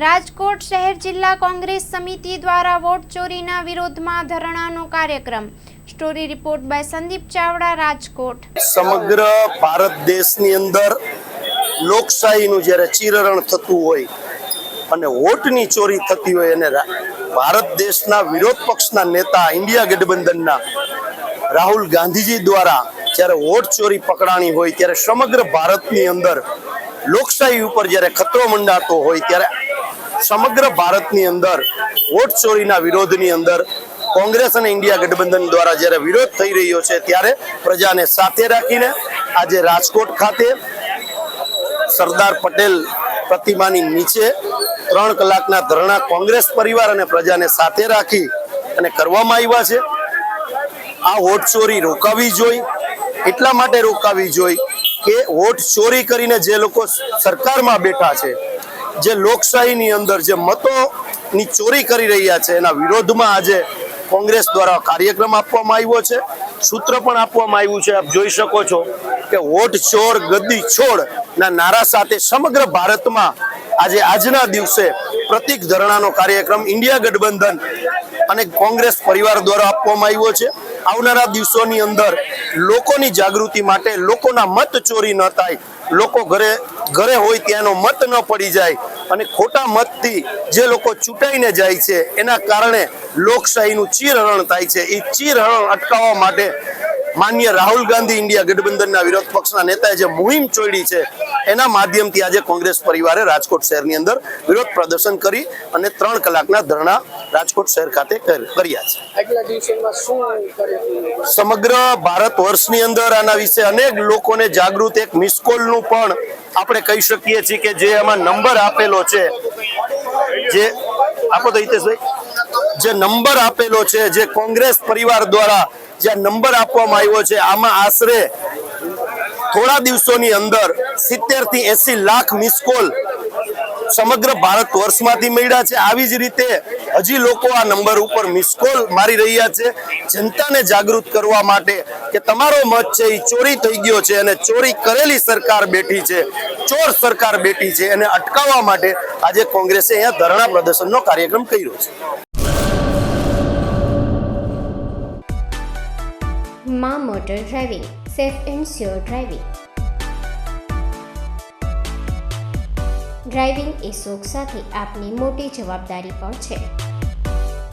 રાજકોટ શહેર જિલ્લા કોંગ્રેસ સમિતિ દ્વારા વોટ ચોરીના વિરોધમાં ધરણાનો કાર્યક્રમ. Story report by Sandeep Chavda, Rajkot. સમગ્ર ભારત દેશની અંદર લોકશાહીનું જ્યારે ચીરરણ થતું હોય અને વોટની ચોરી થતી હોય અને ભારત દેશના વિરોધ પક્ષના નેતા ઇન્ડિયા ગઠબંધનના રાહુલ ગાંધીજી દ્વારા જ્યારે વોટ ચોરી પકડાણી હોય, ત્યારે સમગ્ર ભારતની અંદર લોકશાહી ઉપર જ્યારે ખતરો મંડાતો હોય, ત્યારે સમગ્ર ભારતની અંદર વોટ ચોરીના વિરોધની અંદર કોંગ્રેસ અને ઇન્ડિયા ગઠબંધન દ્વારા જ્યારે વિરોધ થઈ રહ્યો છે, ત્યારે પ્રજાને સાથે રાખીને આજે રાજકોટ ખાતે સરદાર પટેલ પ્રતિમાની નીચે ત્રણ કલાકના ધરણા કોંગ્રેસ પરિવાર અને પ્રજાને સાથે રાખી અને કરવામાં આવ્યા છે. આ વોટ ચોરી રોકાવી જોઈ. એટલા માટે રોકાવી જોઈ કે વોટ ચોરી કરીને જે લોકો સરકારમાં બેઠા છે જે લોકશાહીની અંદર જે મતોની ચોરી કરી રહ્યા છે, એના વિરોધમાં આજે કોંગ્રેસ દ્વારા કાર્યક્રમ આપવામાં આવ્યો છે. સૂત્ર પણ આપવામાં આવ્યું છે, આપ જોઈ શકો છો કે વોટ ચોર ગદ્દી છોડ ના નારા સાથે સમગ્ર ભારતમાં આજે આજના દિવસે પ્રતિક ધરણાનો કાર્યક્રમ ઇન્ડિયા ગઠબંધન અને કોંગ્રેસ પરિવાર દ્વારા આપવામાં આવ્યો છે. આવનારા દિવસોની અંદર લોકોની જાગૃતિ માટે લોકોના મત ચોરી ન થાય, લોકો ઘરે ઘરે હોય ત્યાંનો મત ન પડી જાય અને ખોટા મતથી જે લોકો ચૂંટાઈને જાય છે, એના કારણે લોકશાહીનું ચીરહરણ થાય છે. એ ચીરહરણ અટકાવવા માટે માન્ય રાહુલ ગાંધી ઇન્ડિયા ગઠબંધનના વિરોધ પક્ષના નેતાએ જે મુહિમ ચોડી છે, એના માધ્યમથી આજે કોંગ્રેસ પરિવારે રાજકોટ શહેરની અંદર વિરોધ પ્રદર્શન કરી અને ત્રણ કલાકના ધરણા રાજકોટ શહેર ખાતે કર્યા છે. સમગ્ર ભારત વર્ષની અંદર આના વિશે અનેક લોકોને જાગૃત એક મિસકોલનું પણ આપણે કહી શકીએ છીએ કે જે એમાં નંબર આપેલો છે જે આપો તો હિતેશભાઈ. જે નંબર આપેલો છે જે કોંગ્રેસ પરિવાર દ્વારા જે નંબર આપવામાં આવ્યો છે આમાં આશરે થોડા દિવસોની અંદર સિત્તેરથી એસી લાખ મિસકોલ સમગ્ર ભારત વર્ષમાંથી મળ્યા છે. આવી જ રીતે હજી લોકો આ નંબર ઉપર મિસકોલ મારી રહ્યા છે. જનતાને જાગૃત કરવા માટે કે તમારો મત છે એ ચોરી થઈ ગયો છે અને ચોરી કરેલી સરકાર બેઠી છે, ચોર સરકાર બેઠી છે એને અટકાવવા માટે આજે કોંગ્રેસે અહીંયા ધરણા પ્રદર્શનનો કાર્યક્રમ કર્યો છે. Maa motor driving, safe and sure driving. Driving એ શોખ સાથે આપની મોટી જવાબદારી પણ છે.